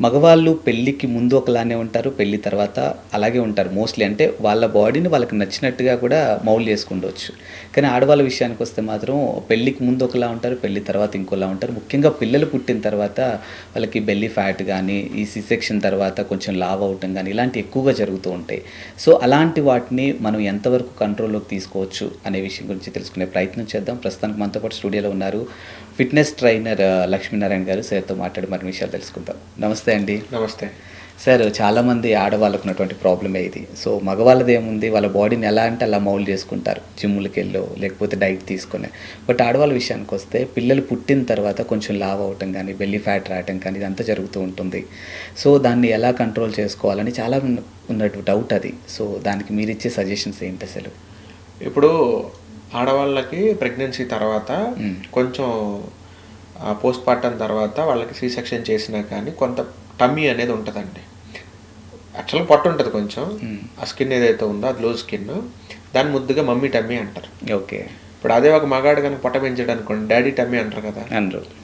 మగవాళ్ళు పెళ్ళికి ముందు ఒకలానే ఉంటారు పెళ్ళి తర్వాత అలాగే ఉంటారు. మోస్ట్లీ అంటే వాళ్ళ బాడీని వాళ్ళకి నచ్చినట్టుగా కూడా మౌల్ చేసుకుండవచ్చు కానీ ఆడవాళ్ళ విషయానికి వస్తే మాత్రం పెళ్ళికి ముందు ఒకలా ఉంటారు పెళ్ళి తర్వాత ఇంకోలా ఉంటారు. ముఖ్యంగా పిల్లలు పుట్టిన తర్వాత వాళ్ళకి బెల్లీ ఫ్యాట్ కానీ ఈ సి సెక్షన్ తర్వాత కొంచెం లావ్ అవటం కానీ ఇలాంటి ఎక్కువగా జరుగుతూ ఉంటాయి. సో అలాంటి వాటిని మనం ఎంతవరకు కంట్రోల్లోకి తీసుకోవచ్చు అనే విషయం గురించి తెలుసుకునే ప్రయత్నం చేద్దాం. ప్రస్తుతానికి మనతో పాటు స్టూడియోలో ఉన్నారు ఫిట్నెస్ ట్రైనర్ లక్ష్మీనారాయణ గారు. సార్తో మాట్లాడి మరిన్ని విషయాలు తెలుసుకుందాం. నమస్తే. అండి. నమస్తే. సార్ చాలామంది ఆడవాళ్ళకు ఉన్నటువంటి ప్రాబ్లమే ఇది. సో మగవాళ్ళది ఏముంది? వాళ్ళ బాడీని ఎలా అంటే అలా మౌల్ చేసుకుంటారు. జిమ్లకి వెళ్ళో లేకపోతే డైట్ తీసుకొని. బట్ ఆడవాళ్ళ విషయానికి వస్తే పిల్లలు పుట్టిన తర్వాత కొంచెం లావ్ అవటం కానీ బెల్లీ ఫ్యాట్ రావటం కానీ ఇదంతా జరుగుతూ ఉంటుంది. సో దాన్ని ఎలా కంట్రోల్ చేసుకోవాలని చాలా ఉన్న- ఉన్నట్టు డౌట్ అది. సో దానికి మీరు ఇచ్చే సజెషన్స్ ఏంటి అసలు? ఇప్పుడు ఆడవాళ్ళకి ప్రెగ్నెన్సీ తర్వాత. కొంచెం పోస్ట్ పార్టం తర్వాత వాళ్ళకి సి సెక్షన్ చేసినా కానీ కొంత టమ్మీ అనేది ఉంటుందండి. యాక్చువల్గా పొట్ట ఉంటుంది కొంచెం. ఆ స్కిన్ ఏదైతే ఉందో అది లూజ్ స్కిన్ దాన్ని ముద్దుగా మమ్మీ టమ్మీ అంటారు. ఓకే. ఇప్పుడు అదే ఒక మగాడు కనుక పొట్ట పెంచాడు అనుకోండి డాడీ టమ్మీ అంటారు కదా.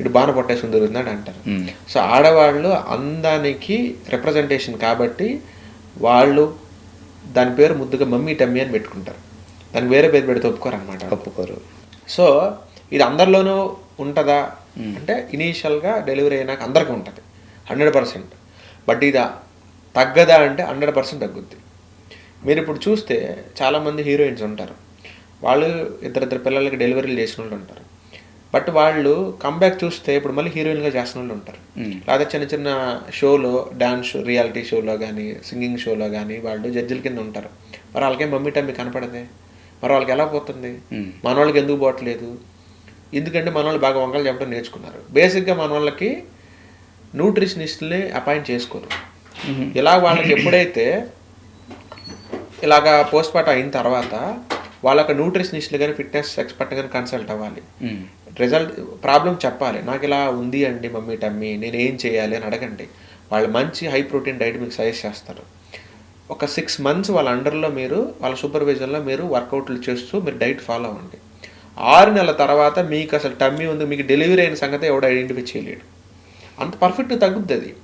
ఇటు బాణ పొట్టేసుకుని దొరుకుతున్నాడు అంటారు. సో ఆడవాళ్ళు అందానికి రిప్రజెంటేషన్ కాబట్టి వాళ్ళు దాని పేరు ముద్దుగా మమ్మీ టమ్మీ అని పెట్టుకుంటారు. దానికి వేరే పేరు పెడితే ఒప్పుకోరు అనమాట ఒప్పుకోరు. సో ఇది అందరిలోనూ ఉంటుందా? అంటే ఇనీషియల్గా డెలివరీ అయినాక అందరికీ ఉంటుంది. Hundred percent. బట్ ఇది తగ్గదా అంటే హండ్రెడ్ పర్సెంట్ తగ్గుద్ది. మీరు ఇప్పుడు చూస్తే చాలామంది హీరోయిన్స్ ఉంటారు. వాళ్ళు ఇద్దరిద్దరు పిల్లలకి డెలివరీలు చేసిన వాళ్ళు ఉంటారు. బట్ వాళ్ళు కంబ్యాక్ చూస్తే ఇప్పుడు మళ్ళీ హీరోయిన్గా చేసిన వాళ్ళు ఉంటారు. మ్మ్. లేదా చిన్న చిన్న షోలో డాన్స్ రియాలిటీ షోలో కానీ సింగింగ్ షోలో కానీ వాళ్ళు జడ్జిల కింద ఉంటారు. మరి వాళ్ళకేం మమ్మీ టమ్మీ కనపడదే? మరి వాళ్ళకి ఎలా పోతుంది? మ్మ్. మన వాళ్ళకి ఎందుకు పోవట్లేదు? ఎందుకంటే మన వాళ్ళు బాగా వంకలు చెప్పడం నేర్చుకున్నారు. బేసిక్గా మన వాళ్ళకి న్యూట్రిషనిస్ట్ని అపాయింట్ చేసుకోరు. ఇలా వాళ్ళకి ఎప్పుడైతే ఇలాగా పోస్ట్ పార్టం అయిన తర్వాత వాళ్ళకి న్యూట్రిషనిస్ట్లు కానీ ఫిట్నెస్ ఎక్స్పర్ట్ కానీ కన్సల్ట్ అవ్వాలి. రిజల్ట్ ప్రాబ్లం చెప్పాలి. నాకు ఇలా ఉంది అండి మమ్మీ టమ్మీ నేను ఏం చేయాలి అని అడగండి. వాళ్ళు మంచి హై ప్రోటీన్ డైట్ మీకు సజెస్ట్ చేస్తారు. ఒక సిక్స్ మంత్స్ వాళ్ళ అండర్లో మీరు వాళ్ళ సూపర్విజన్లో మీరు వర్కౌట్లు చేస్తూ మీరు డైట్ ఫాలో అవ్వండి. ఆరు నెలల తర్వాత మీకు అసలు టమ్మీ ఉంది మీకు డెలివరీ అయిన సంగతి ఎవడు ఐడెంటిఫై చేయలేడు. అంత పర్ఫెక్ట్ తగ్గుద్ది అది.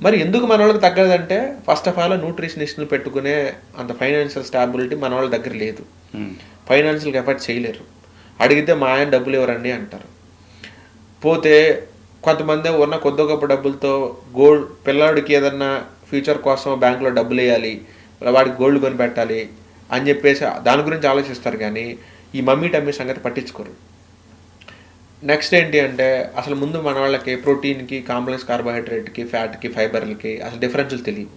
మరి ఎందుకు మన వాళ్ళకి తగ్గదంటే ఫస్ట్ ఆఫ్ ఆల్ న్యూట్రిషనిస్ట్ని పెట్టుకునే అంత ఫైనాన్షియల్ స్టాబిలిటీ మన వాళ్ళ దగ్గర లేదు. మ్మ్. ఫైనాన్షియల్గా ఎఫర్ట్ చేయలేరు. అడిగితే మా ఆయన డబ్బులు ఇవ్వరండి అంటారు. పోతే కొంతమంది ఉన్న కొద్ది గొప్ప డబ్బులతో గోల్డ్ పిల్లాడికి ఏదన్నా ఫ్యూచర్ కోసం బ్యాంకులో డబ్బులు వేయాలి వాడికి గోల్డ్ కొని పెట్టాలి అని చెప్పేసి దాని గురించి ఆలోచిస్తారు కానీ ఈ మమ్మీ టమ్మీ సంగతి పట్టించుకోరు. నెక్స్ట్ ఏంటి అంటే అసలు ముందు మన వాళ్ళకి ప్రోటీన్కి కాంప్లెక్స్ కార్బోహైడ్రేట్కి ఫ్యాట్కి ఫైబర్లకి అసలు డిఫరెన్షియల్ తెలియదు.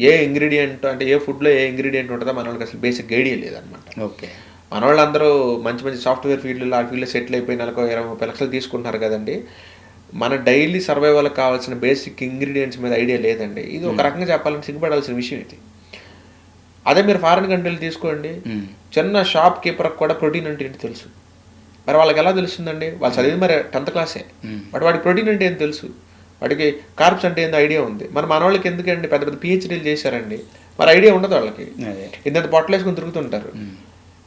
ఏ ఇంగ్రీడియంట్ అంటే ఏ ఫుడ్లో ఏ ఇంగ్రీడియంట్ ఉంటుందో మన వాళ్ళకి అసలు బేసిక్ ఐడియా లేదనమాట ఓకే. మన వాళ్ళందరూ మంచి మంచి సాఫ్ట్వేర్ ఫీల్డ్లో ఆ ఫీల్డ్లో సెటిల్ అయిపోయి నెలకు ఇరవై ముప్పై లక్షలు తీసుకుంటున్నారు కదండి. మన డైలీ సర్వైవల్కి కావాల్సిన బేసిక్ ఇంగ్రీడియంట్స్ మీద ఐడియా లేదండి. ఇది ఒక రకంగా చెప్పాలంటే సిగ్గుపడాల్సిన విషయం ఇది. అదే మీరు ఫారెన్ కంట్రీలు తీసుకోండి. చిన్న షాప్ కీపర్కి కూడా ప్రోటీన్ అంటే ఏంటి తెలుసు? మరి వాళ్ళకి ఎలా తెలుస్తుందండి? వాళ్ళు చదివి మరి టెన్త్ క్లాసే. బట్ వాడికి ప్రోటీన్ అంటే ఏం తెలుసు? వాడికి కార్బ్స్ అంటే ఏందో ఐడియా ఉంది. మరి మన వాళ్ళకి ఎందుకండి పెద్ద పెద్ద పిహెచ్డీలు చేశారండి? మరి ఐడియా ఉండదు వాళ్ళకి. ఇంత పొట్టలేసుకుని తిరుగుతుంటారు.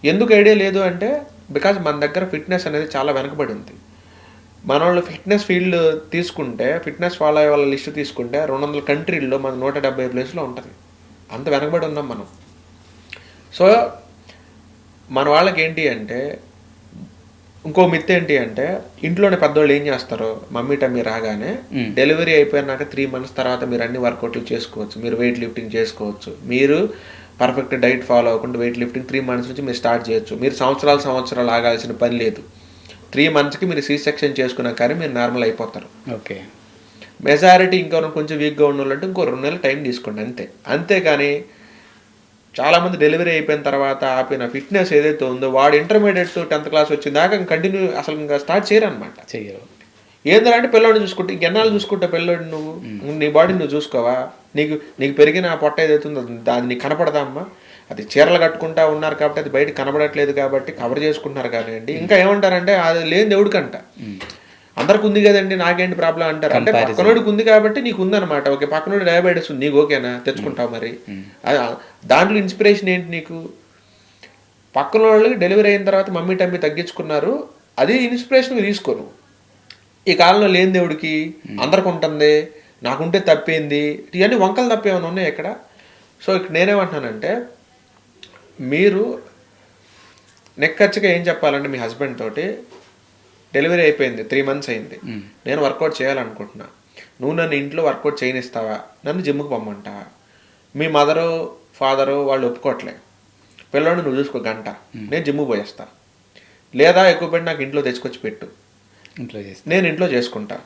ఎందుకు ఐడియా లేదు అంటే బికాజ్ మన దగ్గర ఫిట్నెస్ అనేది చాలా వెనకబడి ఉంది. మన వాళ్ళు ఫిట్నెస్ ఫీల్డ్ తీసుకుంటే ఫిట్నెస్ ఫాలో అయ్యే వాళ్ళ లిస్ట్ తీసుకుంటే రెండు వందల కంట్రీల్లో మన నూట డెబ్బై ప్లేస్లో ఉంటుంది. అంత వెనకబడి ఉన్నాం మనం. సో మన వాళ్ళకి ఏంటి అంటే ఇంకో మిత్ ఏంటి అంటే ఇంట్లోనే పెద్దవాళ్ళు ఏం చేస్తారు మమ్మీ టమ్మీ రాగానే. డెలివరీ అయిపోయినాక త్రీ మంత్స్ తర్వాత మీరు అన్ని వర్కౌట్లు చేసుకోవచ్చు మీరు వెయిట్ లిఫ్టింగ్ చేసుకోవచ్చు. మీరు పర్ఫెక్ట్ డైట్ ఫాలో అవ్వకుండా వెయిట్ లిఫ్టింగ్ త్రీ మంత్స్ నుంచి మీరు స్టార్ట్ చేయొచ్చు. మీరు సంవత్సరాలు సంవత్సరాలు ఆగాల్సిన పని లేదు. త్రీ మంత్స్కి మీరు సీ సెక్షన్ చేసుకున్నా కానీ మీరు నార్మల్ అయిపోతారు. ఓకే. మెజారిటీ ఇంకా కొంచెం వీక్గా ఉన్న వాళ్ళంటే ఇంకో రెండు నెలలు టైం తీసుకోండి అంతే. అంతేకాని చాలామంది డెలివరీ అయిపోయిన తర్వాత ఆపిన ఫిట్నెస్ ఏదైతే ఉందో వాడు ఇంటర్మీడియట్ టెన్త్ క్లాస్ వచ్చిన దాకా కంటిన్యూ అసలు ఇంకా స్టార్ట్ చేయరనమాట చెయ్యరు ఏంటంటే పిల్లోడిని చూసుకుంటే ఇంకెన్నాళ్ళు చూసుకుంటే పిల్లోడి నువ్వు? నీ బాడీ నువ్వు చూసుకోవా? నీకు నీకు పెరిగిన పొట్ట ఏదైతే ఉందో అది నీకు కనపడదా అమ్మా? అది చీరలు కట్టుకుంటా ఉన్నారు కాబట్టి అది బయట కనబడట్లేదు కాబట్టి కవర్ చేసుకుంటున్నారు కానివ్వండి. ఇంకా ఏమంటారంటే అది లేని దేవుడికంట అందరికి ఉంది కదండి నాకేంటి ప్రాబ్లం అంటారు. అంటే పక్కనోడికి ఉంది కాబట్టి నీకు ఉందన్నమాట ఓకే పక్కనోడి డయాబెటీస్ ఉంది నీకు ఓకేనా? తెచ్చుకుంటావు మరి. దాంట్లో ఇన్స్పిరేషన్ ఏంటి నీకు? పక్కన వాళ్ళకి డెలివరీ అయిన తర్వాత మమ్మీ టమ్మీ తగ్గించుకున్నారు. అది ఇన్స్పిరేషన్ తీసుకోరు ఈ కాలంలో లేని దేవుడికి అందరికి ఉంటుంది నాకుంటే తప్పేంది? ఇవన్నీ వంకలు తప్పేమైనా ఉన్నాయి ఇక్కడ? సో ఇక్కడ నేనేమంటున్నానంటే మీరు నెక్కచ్చిగా ఏం చెప్పాలంటే మీ హస్బెండ్ తోటి డెలివరీ అయిపోయింది. త్రీ మంత్స్ అయింది. నేను వర్కౌట్ చేయాలనుకుంటున్నా. నువ్వు నన్ను ఇంట్లో వర్కౌట్ చేయనిస్తావా? నన్ను జిమ్కి పొమ్మంటావా? మీ మదరు ఫాదరు వాళ్ళు ఒప్పుకోవట్లే పిల్లోడిని నువ్వు చూసుకో గంట. నేను జిమ్కి పోయేస్తా. లేదా ఎక్కువ నాకు ఇంట్లో తెచ్చుకొచ్చి పెట్టు. ఇంట్లో నేను ఇంట్లో చేసుకుంటా.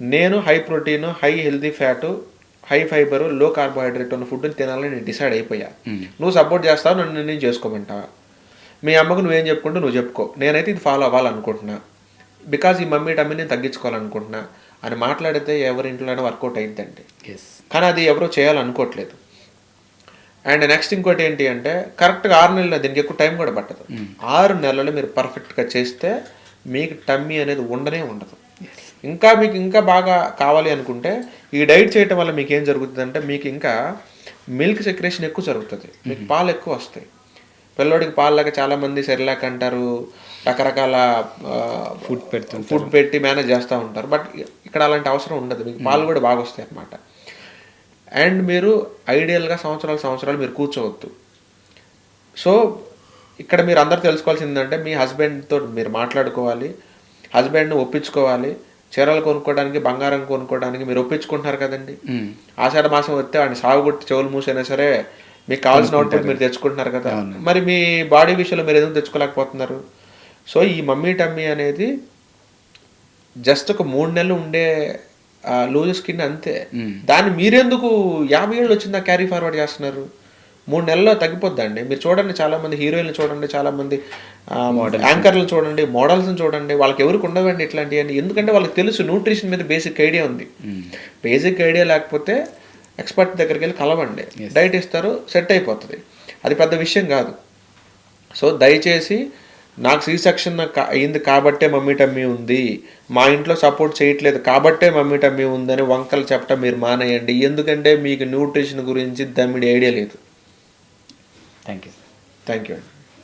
నేను high protein high healthy fat high ఫైబర్లో carbohydrate ఉన్న ఫుడ్ తినాలని నేను డిసైడ్ అయిపోయా. నువ్వు సపోర్ట్ చేస్తావు? నన్ను నేను చేసుకోమంటావా? మీ అమ్మకు నువ్వేం చెప్పుకుంటూ నువ్వు చెప్పుకో. నేనైతే ఇది ఫాలో అవ్వాలనుకుంటున్నా. బికాజ్ ఈ మమ్మీ టమ్మీ నేను తగ్గించుకోవాలనుకుంటున్నా అని మాట్లాడితే ఎవరి ఇంట్లోనే వర్కౌట్ అయిద్దండి. కానీ అది ఎవరో చేయాలనుకోవట్లేదు. అండ్ నెక్స్ట్ ఇంకోటి ఏంటి అంటే కరెక్ట్గా ఆరు నెలలు దీనికి ఎక్కువ టైం కూడా పట్టదు. ఆరు నెలలు మీరు పర్ఫెక్ట్గా చేస్తే మీకు టమ్మీ అనేది ఉండనే ఉండదు. ఇంకా మీకు ఇంకా బాగా కావాలి అనుకుంటే ఈ డైట్ చేయటం వల్ల మీకు ఏం జరుగుతుంది అంటే మీకు ఇంకా మిల్క్ సెక్రేషన్ ఎక్కువ జరుగుతుంది. మీకు పాలు ఎక్కువ వస్తాయి. పిల్లోడికి పాలలాగా చాలా మంది సెరిలాక్ అంటారు రకరకాల ఫుడ్ పెడుతుంటారు. ఫుడ్ పెట్టి మేనేజ్ చేస్తూ ఉంటారు. బట్ ఇక్కడ అలాంటి అవసరం ఉండదు. మీకు పాలు కూడా బాగా వస్తాయి అన్నమాట. అండ్ మీరు ఐడియల్గా సంవత్సరాలు సంవత్సరాలు మీరు కూర్చోవద్దు. సో ఇక్కడ మీరు అందరు తెలుసుకోవాల్సింది ఏంటంటే మీ హస్బెండ్తో మీరు మాట్లాడుకోవాలి. హస్బెండ్ని ఒప్పించుకోవాలి. చీరలు కొనుక్కోవడానికి బంగారం కొనుక్కోవడానికి మీరు ఒప్పించుకుంటున్నారు కదండి. మ్మ్. ఆషాఢ మాసం వస్తే వాడిని సాగుగుట్టి చెవులు మూసైనా సరే మీకు కావాల్సిన అవుట్పుట్ మీరు తెచ్చుకుంటున్నారు కదా. మరి మీ బాడీ విషయంలో మీరు ఎందుకు తెచ్చుకోలేకపోతున్నారు? సో ఈ మమ్మీ టమ్మీ అనేది జస్ట్ ఒక మూడు నెలలు ఉండే లూజ్ స్కిన్ అంతే. దాన్ని మీరెందుకు యాభై ఏళ్ళు వచ్చిందా క్యారీ ఫార్వర్డ్ చేస్తున్నారు? మూడు నెలల్లో తగ్గిపోద్దండి. మీరు చూడండి చాలా మంది హీరోయిన్లు చూడండి చాలా మంది యాంకర్లు చూడండి మోడల్స్ని చూడండి. వాళ్ళకి ఎవరికి ఉండవండి ఇట్లాంటివన్నీ. ఎందుకంటే వాళ్ళకి తెలుసు న్యూట్రిషన్ మీద బేసిక్ ఐడియా ఉంది. బేసిక్ ఐడియా లేకపోతే ఎక్స్పర్ట్ దగ్గరికి వెళ్ళి కలవండి. డైట్ ఇస్తారు సెట్ అయిపోతుంది. అది పెద్ద విషయం కాదు. సో దయచేసి నాకు సీ సెక్షన్ అయింది కాబట్టే మమ్మీ టమ్మీ ఉంది. మా ఇంట్లో సపోర్ట్ చేయట్లేదు కాబట్టే మమ్మీ టమ్మీ ఉందని వంకలు చెప్పడం మీరు మానేయండి. ఎందుకంటే మీకు న్యూట్రిషన్ గురించి దమ్మిడి ఐడియా లేదు. థ్యాంక్ యూ థ్యాంక్ యూ అండి.